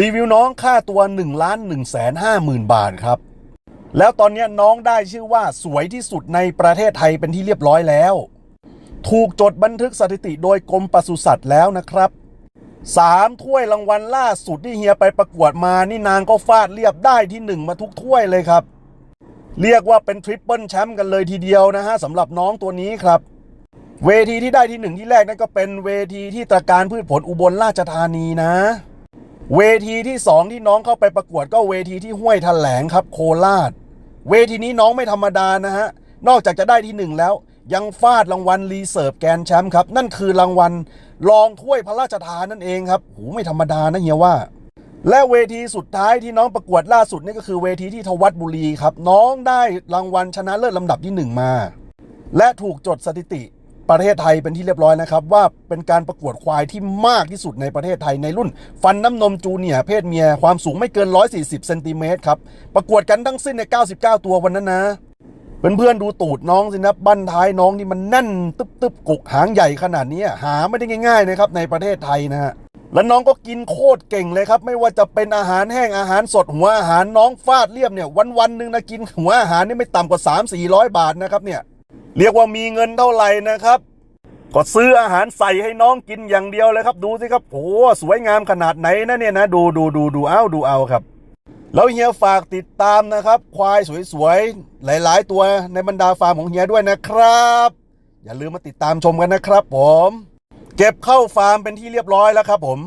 รีวิวน้องค่าตัว1ล้าน1แสน5หมื่นบาทครับ แล้วตอนนี้น้องได้ชื่อว่าสวยที่สุดในประเทศไทยเป็นที่เรียบร้อยแล้ว ถูกจดบันทึกสถิติโดยกรมปศุสัตว์แล้วนะครับสามถ้วยรางวัลล่าสุดที่เฮียไปประกวดมานี่นางก็ฟาดเรียบได้ที่หนึ่งมาทุกถ้วยเลยครับ เรียกว่าเป็นทริปเปิลแชมป์กันเลยทีเดียวนะฮะสำหรับน้องตัวนี้ครับ เวทีที่ได้ที่หนึ่งที่แรกนั่นก็เป็นเวทีที่ตระการพืชผลอุบลราชธานีนะ เวทีที่สองที่น้องเข้าไปประกวดก็เวทีที่ห้วยแถลงครับ โคราช เวทีนี้น้องไม่ธรรมดานะฮะ นอกจากจะได้ที่หนึ่งแล้ว ยังฟาดรางวัลรีเซิร์ฟแกนแชมป์ครับ นั่นคือรางวัลรองถ้วยพระราชทานนั่นเองครับโหไม่ธรรมดานะเฮียว่า และเวทีสุดท้ายที่น้องประกวดล่าสุดนี่ก็คือเวทีที่ทวัดบุรีครับ น้องได้รางวัลชนะเลิศลำดับที่หนึ่งมา และถูกจดสถิติ ประเทศไทยเป็นที่เรียบร้อยนะครับว่าเป็นการประกวดควายที่มากที่สุดในประเทศไทยในรุ่น ฟันน้ำนมจูเนียเพศเมียความสูงไม่เกิน 140เซนติเมตรครับประกวดกันทั้งสิ้นใน 99 ตัววันนั้นนะเพื่อนๆดูตูดน้องสินะบั้นท้ายน้องนี่มันแน่นตึบตึบๆกกหางใหญ่ขนาดนี้หาไม่ได้ง่ายๆนะครับในประเทศไทยนะฮะแล้วน้องก็กินโคตรเก่งเลยครับ ไม่ว่าจะเป็นอาหารแห้งอาหารสดหัวอาหารน้องฟาดเรียบเนี่ยวันวันๆหนึ่งนะกินหัวอาหารนี่ไม่ต่ำกว่า 3 4 0 0 บาทนะครับเนี่ย เรียกว่ามีเงินเท่าไหร่นะครับ ก็ซื้ออาหารใส่ให้น้องกินอย่างเดียวเลยครับ ดูสิครับโอ้สวยงามขนาดไหนนะเนี่ยนะดูดูดูดูเอาดูเอาครับ แล้วเฮียฝากติดตามนะครับ ควายสวยๆ หลาย ๆ ตัวในบรรดาฟาร์มของเฮียด้วยนะครับ อย่าลืมมาติดตามชมกันนะครับ ผม เก็บเข้าฟาร์มเป็นที่เรียบร้อยแล้วครับผม